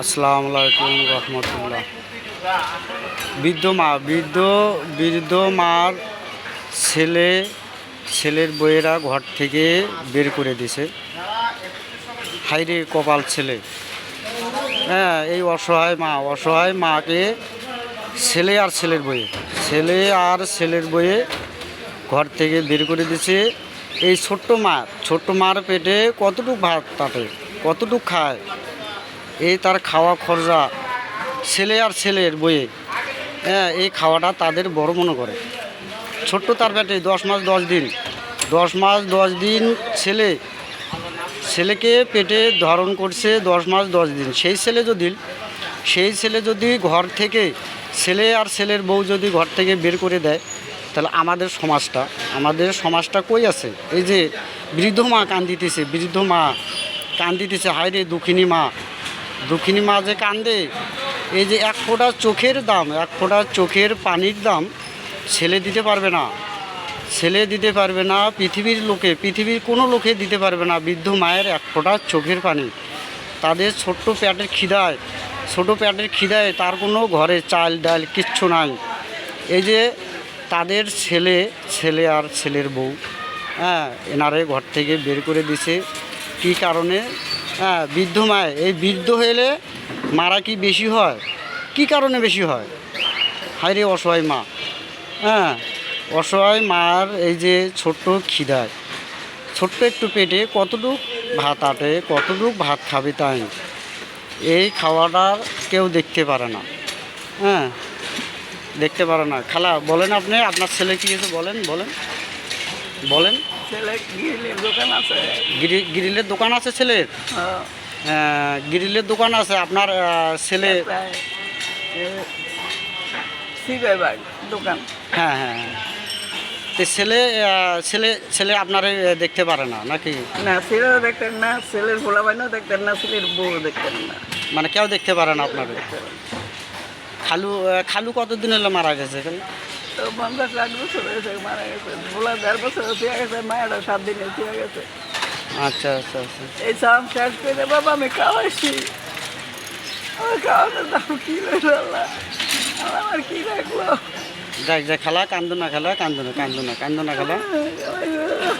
আসসালামু আলাইকুম রহমতুল্লাহ। বৃদ্ধ মা, বৃদ্ধ বৃদ্ধ মার ছেলে, ছেলের বইয়েরা ঘর থেকে বের করে দিছে। হাইরে কপাল ছেলে। হ্যাঁ এই অসহায় মা, অসহায় মাকে ছেলে আর ছেলের বইয়ে ছেলে আর ছেলের বইয়ে ঘর থেকে বের করে দিছে। এই ছোট্ট মা ছোট্ট মার পেটে কতটুক ভাত তাতে, কতটুক খায়? এই তার খাওয়া খরচা ছেলে আর ছেলের বইয়ে। হ্যাঁ এই খাওয়াটা তাদের বড় মনে করে। ছোট্ট তার পেটে দশ মাস দশ দিন। দশ মাস দশ দিন ছেলে, ছেলেকে পেটে ধারণ করছে দশ মাস দশ দিন। সেই ছেলে যদি, সেই ছেলে যদি ঘর থেকে ছেলে আর ছেলের বউ যদি ঘর থেকে বের করে দেয়, তাহলে আমাদের সমাজটা আমাদের সমাজটা কই আছে? এই যে বৃদ্ধ মা কান্দিতেছে, বৃদ্ধ মা কান্দিতেছে হায় রে দুঃখিনী মা। দুঃখিনী মা যে কান্দে, এই যে এক ফোঁটা চোখের দাম, এক ফোঁটা চোখের পানির দাম, ছেলে দিতে পারবে না। ছেলে দিতে পারবে না, পৃথিবীর লোকে, পৃথিবীর কোনো লোকে দিতে পারবে না বৃদ্ধ মায়ের এক ফোঁটা চোখের পানি। তাদের ছোট্ট পেটের খিদায়, ছোটো পেটের খিদায় তার কোনো ঘরে চাল ডাল কিচ্ছু নাই। এই যে তাদের ছেলে ছেলে আর ছেলের বউ হ্যাঁ এনারে ঘর থেকে বের করে দিছে। কী কারণে? হ্যাঁ বৃদ্ধ মায় এই বৃদ্ধ হলে মারা কি বেশি হয়? কি কারণে বেশি হয়? হায় রে অসহায় মা। হ্যাঁ অসহায় মার এই যে ছোট্ট খিদায় ছোট্ট একটু পেটে কতটুক ভাত আটে, কতটুক ভাত খাবে তাই? এই খাওয়াটা কেউ দেখতে পারে না। হ্যাঁ দেখতে পারে না। খালা, বলেন আপনি, আপনার ছেলে কি হয়েছে বলেন বলেন। বলেন। ছেলে গিরিলের দোকান আছে। গিরি গ্রিলের দোকান আছে ছেলের? হ্যাঁ, গ্রিলের দোকান আছে আপনার ছেলে? এ, দোকান। হ্যাঁ হ্যাঁ হ্যাঁ। তো ছেলে ছেলে ছেলে আপনারে দেখতে পারে না নাকি? না ছেলেও দেখতেন না ছেলের দেখতেন না ছেলের বউ দেখতেন না। মানে কেউ দেখতে পারে না আপনারে? খালু খালু কতদিন হলো মারা গেছে তো পঞ্চাশ লাখ বছর হয়েছে মারা গেছে। ভোলা দেড় বছর হয়ে গেছে মায়েরা সাত দিনে হয়ে গেছে। আচ্ছা আচ্ছা আচ্ছা। এই সাম শেষ করে বাবা আমি খাওয়াইছি। আমার খাওয়ানোর দাম কি রইল আমার কি রাখল যাক যাক খালা কান্দো না খালা কান্দো না কান্দো না কান্দো না খালা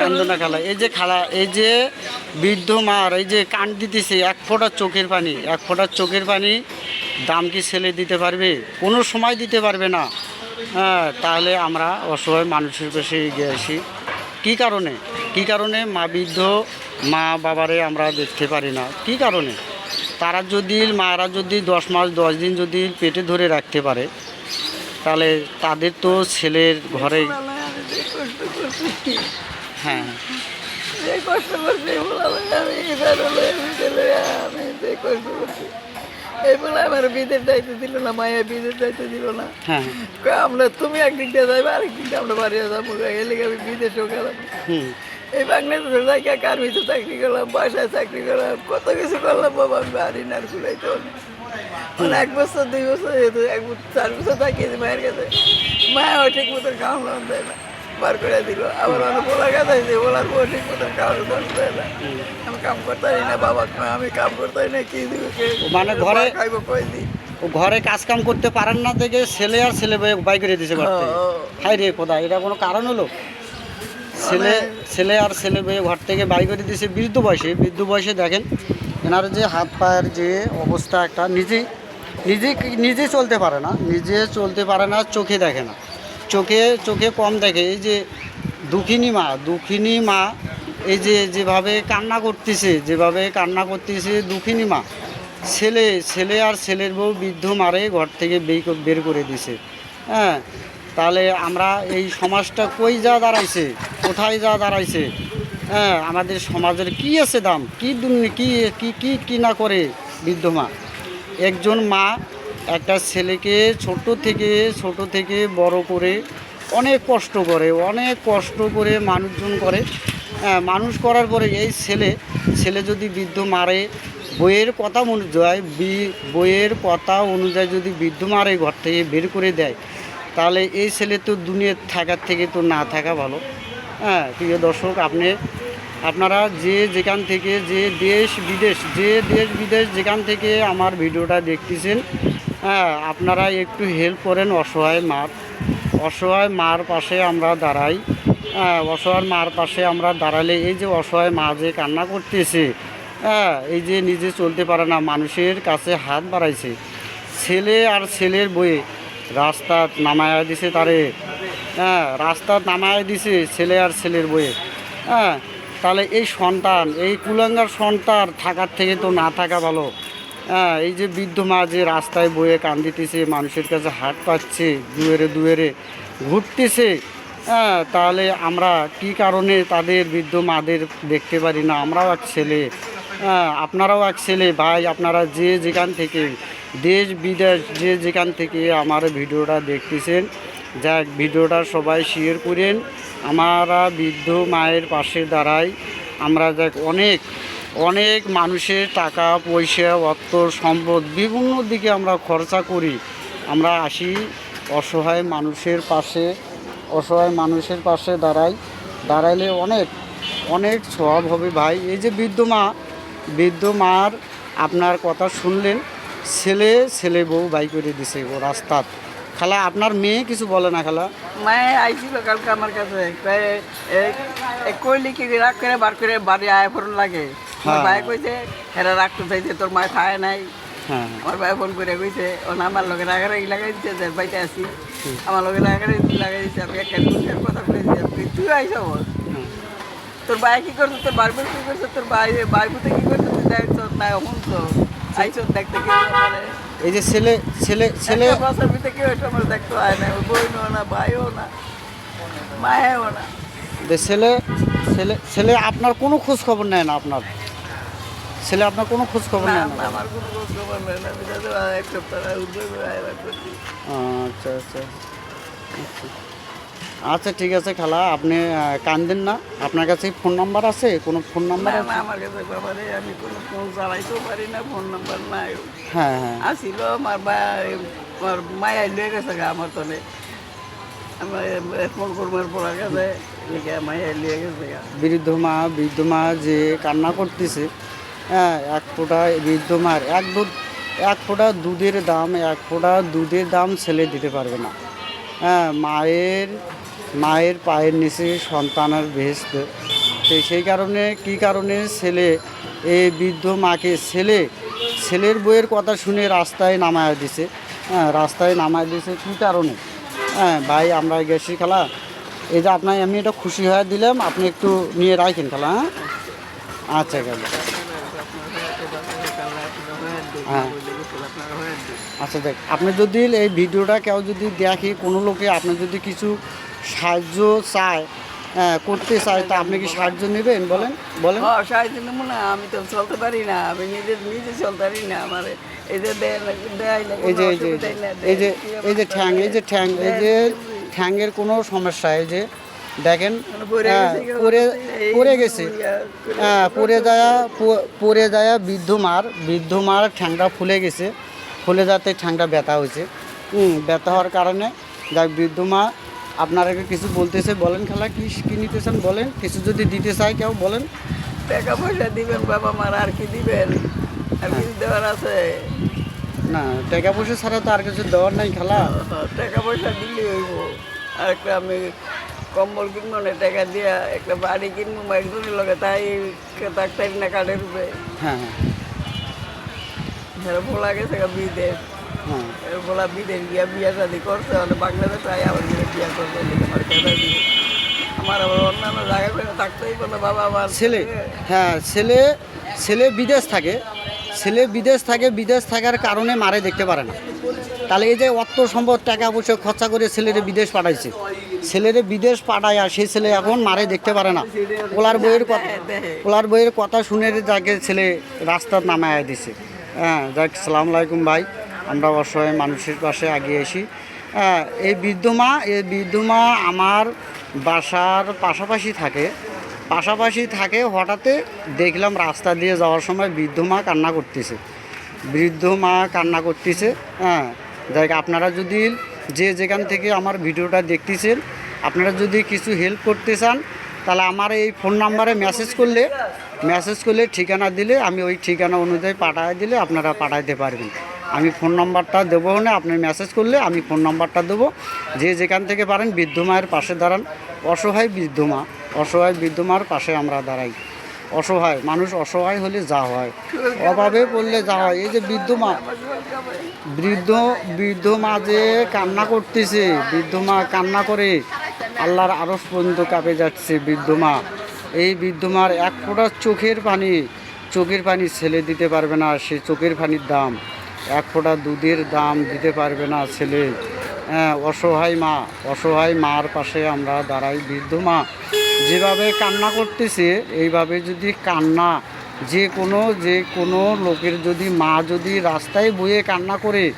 কান্দো না খালা। এই যে খালা এই যে বৃদ্ধ মার এই যে কান দিতেছে এক ফোঁটা চোখের পানি এক ফোঁটা চোখের পানি দাম কি ছেলে দিতে পারবে? কোনো সময় দিতে পারবে না। হ্যাঁ তাহলে আমরা অসহায় মানুষের কাছে এগিয়ে আসি। কী কারণে? কী কারণে মা বৃদ্ধ, মা বাবারে আমরা দেখতে পারি না? কী কারণে? তারা যদি মারা যদি দশ মাস, দশ দিন যদি পেটে ধরে রাখতে পারে, তাহলে তাদের তো ছেলের ঘরে হ্যাঁ। কষ্ট করছি। বলে আমার বিদের দায়িত্ব দিল না মায়ের বিদের দায়িত্ব দিল না। হ্যাঁ আমরা তুমি একদিক দিয়ে যাইবে আরেক দিক দিয়ে আমরা বাড়ি যাব। এলে আমি বিদেশেও গেলাম। এই বাংলাদেশে যাই কার্মিতে চাকরি করলাম বাসায় চাকরি করলাম কত কিছু করলাম বাবা আমি বাড়ি না আর কুলাইতে মানে এক বছর দুই বছর যেহেতু এক বছর চার বছর থাকিয়েছি মায়ের কাছে মায়ের ঠিক মতন খাওয়ানো দেয় না। বার করে দিল। আবার অনেক বলার কাছে আছে বলার পর ঠিক মতন দাম দেয় না। আমি কাম করতে পারি না বাবা আমি কাম করতে পারি না কি দিব মানে ঘরে- খাইবো কই দিই ও ঘরে কাজ কাম করতে পারেন না দেখে ছেলে আর ছেলে বাই- বাই করে দিয়েছে ঘর থেকে। হাই রে খোদা এটা কোনো কারণ হলো? ছেলে ছেলে আর ছেলে মেয়ে ঘর থেকে বাই করে দিয়েছে বৃদ্ধ বয়সে। বৃদ্ধ বয়সে দেখেন এনার যে হাত পায়ের যে অবস্থা একটা নিজে নিজে নিজে চলতে পারে না নিজে চলতে পারে না চোখে দেখে না। চোখে চোখে কম দেখে, এই যে দুঃখিনী মা দুঃখিনী মা, এই যে যেভাবে কান্না করতেছে, যেভাবে কান্না করতেছে দুঃখিনী মা, ছেলে ছেলে আর ছেলের বউ বৃদ্ধ মারে ঘর থেকে বের করে দিছে। হ্যাঁ তাহলে আমরা এই সমাজটা কই যা দাঁড়াইছে, কোথায় যা দাঁড়াইছে হ্যাঁ আমাদের সমাজের কি আছে দাম, কি দুর্নী কি কি কি কি না করে বৃদ্ধ মা? একজন মা একটা ছেলেকে ছোট থেকে ছোট থেকে বড় করে অনেক কষ্ট করে, অনেক কষ্ট করে মানুষজন করে। হ্যাঁ মানুষ করার পরে এই ছেলে ছেলে যদি বৃদ্ধ মারে, বইয়ের কথা অনুযায়ী বইয়ের কথা অনুযায়ী যদি বৃদ্ধ মারে ঘর থেকে বের করে দেয়, তাহলে এই ছেলে তো দুনিয়ার থাকার থেকে তো না থাকা ভালো। হ্যাঁ প্রিয় দর্শক, আপনি, আপনারা যে যেখান থেকে, যে দেশ বিদেশ, যে দেশ বিদেশ যেখান থেকে আমার ভিডিওটা দেখতেছেন হ্যাঁ আপনারা একটু হেল্প করেন অসহায় মার। অসহায় মার পাশে আমরা দাঁড়াই। হ্যাঁ অসহায় মার পাশে আমরা দাঁড়ালে এই যে অসহায় মা যে কান্না করতেছে হ্যাঁ এই যে নিজে চলতে পারে না, মানুষের কাছে হাত বাড়াইছে। ছেলে আর ছেলের বইয়ে রাস্তা নামায়া দিছে তারে। হ্যাঁ রাস্তা নামায়া দিছে ছেলে আর ছেলের বইয়ে হ্যাঁ তাহলে এই সন্তান, এই কুলাঙ্গার সন্তান থাকার থেকে তো না থাকা ভালো। হ্যাঁ এই যে বৃদ্ধ মা যে রাস্তায় বয়ে কান্দিতেছে, মানুষের কাছে হাট পাচ্ছে, দুয়েরে দুয়েরে ঘুরতেছে হ্যাঁ তাহলে আমরা কি কারণে তাদের বৃদ্ধ মাদের দেখতে পারি না? আমরাও এক ছেলে হ্যাঁ আপনারাও এক ছেলে, ভাই, আপনারা যে যেখান থেকে, দেশ, বিদেশ, যে যেখান থেকে আমার ভিডিওটা দেখতেছেন, যাক, ভিডিওটা সবাই শেয়ার করেন। আমরা বৃদ্ধ মায়ের পাশে দাঁড়াই, আমরা যাক অনেক অনেক মানুষের টাকা, পয়সা, অর্থ, সম্পদ বিভিন্ন দিকে আমরা খরচা করি। আমরা আসি অসহায় মানুষের পাশে, অসহায় মানুষের পাশে দাঁড়াই। দাঁড়াইলে অনেক অনেক সব হবে ভাই। এই যে বৃদ্ধ মা, বৃদ্ধ মার আপনার কথা শুনলেন, ছেলে ছেলে বউ বাই করে দিছে ও রাস্তাত খালা, আপনার মেয়ে কিছু বলে না খালা? মায়ে আইছিল কালকে আমার কাছে। কইলি কি রাগ করে বার করে বাড়ি আয় ফোন লাগে। আমার হ্যাঁ। ভাই কইছে হেরা রাখতে চাইছে তোর মায় খায় নাই। হ্যাঁ। আমার ভাই ফোন করে কইছে ও না আমার লগে রাগারাগি লাগাই দিচ্ছে যে বাইতে আসি। আমার লগে রাগারাগি লাগাই দিচ্ছে আমি একটা কথা কইছি আপনি তুই আইস। তোর ভাই কি করছে? তোর বারবার কি করছে? তোর ভাই ভাই পুতে কি করছে? তুই দেখ তোর না এখন তো। আইস দেখতে কি এই যে ছেলে ছেলে ছেলে বছর ভিতরে কেউ একটা আমার দেখতে হয় না বোনও না ভাইও না মায়েও না। ছেলে ছেলে ছেলে আপনার কোনো খোঁজ খবর নেয় না আপনার? ছেলে আপনার কোনো খোঁজ খবর না, নেয় না না, আমার কোনো খোঁজ খবর নেই আমি এক সপ্তাহ আচ্ছা আচ্ছা আচ্ছা। আচ্ছা ঠিক আছে খালা আপনি কান্দেন না। আপনার কাছে ফোন নাম্বার আছে? কোনো ফোন নাম্বার আছে? আমার কাছে বাবারে আমি কোনো ফোন চালাইতেও পারি না ফোন নাম্বার নাই। হ্যাঁ হ্যাঁ। আসিল আমার ভাই আমার মায়া লয়ে গেছে গা আমার তলে আমার ফোন করবার পড়া গেছে মায়া লিয়ে গেছে গা। বৃদ্ধ মা বৃদ্ধ মা যে কান্না করতেছে হ্যাঁ এক ফোঁটা বৃদ্ধ মার, এক দুধ এক ফোঁটা দুধের দাম, এক ফোঁটা দুধের দাম ছেলে দিতে পারবে না। হ্যাঁ মায়ের মায়ের পায়ের নিচে সন্তানের ভেস্ত তো সেই কারণে, কি কারণে ছেলে এই বৃদ্ধ মাকে ছেলে, ছেলের বইয়ের কথা শুনে রাস্তায় নামায় দিছে। হ্যাঁ রাস্তায় নামায় দিছে কী কারণে? হ্যাঁ ভাই, আমরা গেছি খেলা। এই যে আপনার আমি এটা খুশি হয়ে দিলাম, আপনি একটু নিয়ে রাখেন খেলা হ্যাঁ? আচ্ছা গেল। হ্যাঁ। আচ্ছা দেখ আপনি যদি এই ভিডিওটা কেউ যদি দেখে কোনো লোকে আপনি যদি কিছু সাহায্য চায় হ্যাঁ, করতে চায় তা আপনি কি সাহায্য নেবেন? বলেন বলেন। সাহায্য নেব না আমি তো চলতে পারি না আমি নিজে নিজে চলতে পারি না আমার এই যে দেয় দেয় না এই যে এই যে এই যে এই যে ঠ্যাং এই যে ঠ্যাং এই যে ঠ্যাংয়ের কোনো সমস্যা এই যে দেখেন হ্যাঁ, পরে পড়ে গেছে। হ্যাঁ পড়ে যায় পড়ে যায় বৃদ্ধ মার বৃদ্ধ মার ঠ্যাংটা ফুলে গেছে। ফুলে যাতে ঠ্যাংটা ব্যথা হয়েছে। হুম ব্যথা হওয়ার কারণে যাক বৃদ্ধ মা আপনারা কিছু বলতেছে। বলেন খেলা কি কি নিতেছেন? বলেন কিছু যদি দিতে চায় কেউ বলেন। টাকা পয়সা দিবেন বাবা মার আর কি দিবেন? আর কি দেওয়ার আছে? না টাকা পয়সা ছাড়া তো আর কিছু দেওয়ার নাই খেলা। টাকা পয়সা দিলে হইব। আর একটা আমি কম্বল কিনবো না টাকা দিয়া একটা বাড়ি কিনবো একজনের লগে তাই ডাক্তারি না কাঠের উপরে। হ্যাঁ হ্যাঁ। হেরা বলা গেছে বিদেশ। হ্যাঁ। এর বলা বিদেশ গিয়া বিয়া শাদি করছে মানে বাংলাদেশে আই আবার বিয়া করছে আমার আবার অন্যান্য জায়গায় থাকতেই বলে বাবা আমার ছেলে হ্যাঁ ছেলে ছেলে বিদেশ থাকে। ছেলে বিদেশ থাকে, বিদেশ থাকার কারণে মারে দেখতে পারে না। তাহলে এই যে অর্থ সম্পদ, টাকা পয়সা খরচা করে ছেলেরে বিদেশ পাঠাইছে। ছেলেরে বিদেশ পাঠায় আর সেই ছেলে এখন মারে দেখতে পারে না। ওলার বইয়ের কথা ওলার বইয়ের কথা শুনে যাকে ছেলে রাস্তার নামায় দিছে। হ্যাঁ যাক, সালাম আলাইকুম ভাই। আমরা অসহায় মানুষের পাশে আগিয়ে আসি। হ্যাঁ এই বৃদ্ধ মা এই বৃদ্ধ মা আমার বাসার পাশাপাশি থাকে। পাশাপাশি থাকে হঠাৎ দেখলাম রাস্তা দিয়ে যাওয়ার সময় বৃদ্ধ মা কান্না করতেছে। বৃদ্ধ মা কান্না করতেছে হ্যাঁ। হোক, আপনারা যদি যে যেখান থেকে আমার ভিডিওটা দেখতেছেন আপনারা যদি কিছু হেল্প করতে চান তাহলে আমার এই ফোন নাম্বারে মেসেজ করলে মেসেজ করলে ঠিকানা দিলে আমি ওই ঠিকানা অনুযায়ী পাঠায় দিলে আপনারা পাঠাইতে পারবেন। আমি ফোন নাম্বারটা দেবো না, আপনি মেসেজ করলে আমি ফোন নাম্বারটা দেবো। যে যেখান থেকে পারেন বৃদ্ধ মায়ের পাশে দাঁড়ান। অসহায় বৃদ্ধ মা, অসহায় বৃদ্ধ মার পাশে আমরা দাঁড়াই। অসহায়, মানুষ অসহায় হলে যা হয়। অভাবে পড়লে যা হয়। এই যে বৃদ্ধ মা, বৃদ্ধ বৃদ্ধ মা যে কান্না করতেছে, বৃদ্ধ মা কান্না করে, আল্লাহর আরস পর্যন্ত কাঁপে যাচ্ছে বৃদ্ধ মা। এই বৃদ্ধ মার এক ফোঁটা চোখের পানি চোখের পানি ছেলে দিতে পারবে না, সে চোখের পানির দাম। এক ফোঁটা দুধের দাম দিতে পারবে না ছেলে। হ্যাঁ অসহায় মা, অসহায় মার পাশে আমরা দাঁড়াই বৃদ্ধ মা। যেভাবে কান্না করতেছে, এইভাবে যদি কান্না, যে কোনো যে কোনো লোকের যদি মা যদি রাস্তায় বয়ে কান্না করে,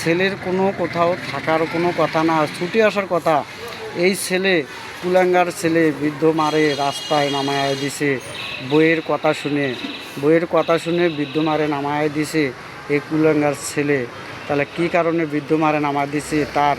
ছেলের কোনো কোথাও থাকার কোনো কথা না, ছুটে আসার কথা, এই ছেলে, কুলাঙ্গার ছেলে, বৃদ্ধ মারে রাস্তায় নামায় দিছে। বইয়ের কথা শুনে, বইয়ের কথা শুনে বৃদ্ধ মারে নামায় দিছে। এই কুলাঙ্গার ছেলে তাহলে কি কারণে বৃদ্ধ মারে নামায় দিছে তার?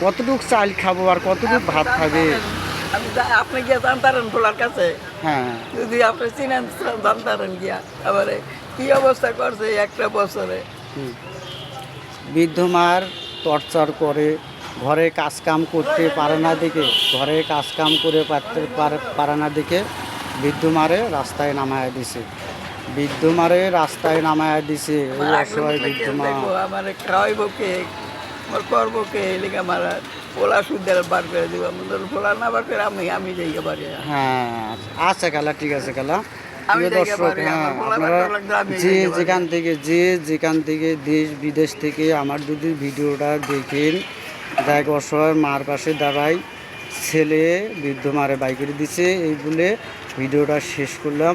কতটুক চাল খাব আর কতটুক ভাত খাবে? আপনি গিয়ে জানতারেন ভোলার কাছে? হ্যাঁ। যদি আপনি চিনেন জানতারেন গিয়া। এবারে কি অবস্থা করছে একটা বছরে। বৃদ্ধ মার টর্চার করে ঘরে কাজকাম করতে পারে না দেখে ঘরে কাজকাম করে পারতে পারে- পারে না দেখে বৃদ্ধ মারে রাস্তায় নামায় দিছে। বৃদ্ধ মারে রাস্তায় নামায় দিছে ওই অসহায় বৃদ্ধ মা আমার খাওয়াইব কে? আমার করব কে? এলিকে আমার পোলা সুদের বার করে দিব। আমাদের পোলা না বার করে আমি আমি যাই পারি হ্যাঁ আচ্ছা কালা ঠিক আছে কালা দর্শক হ্যাঁ আপনারা যে যেখান থেকে যে যেখান থেকে দেশ বিদেশ থেকে আমার যদি ভিডিওটা দেখেন দেখ অসহায় মার পাশে দাঁড়াই ছেলে বৃদ্ধ মারে বাই করে দিছে এই বলে ভিডিওটা শেষ করলাম।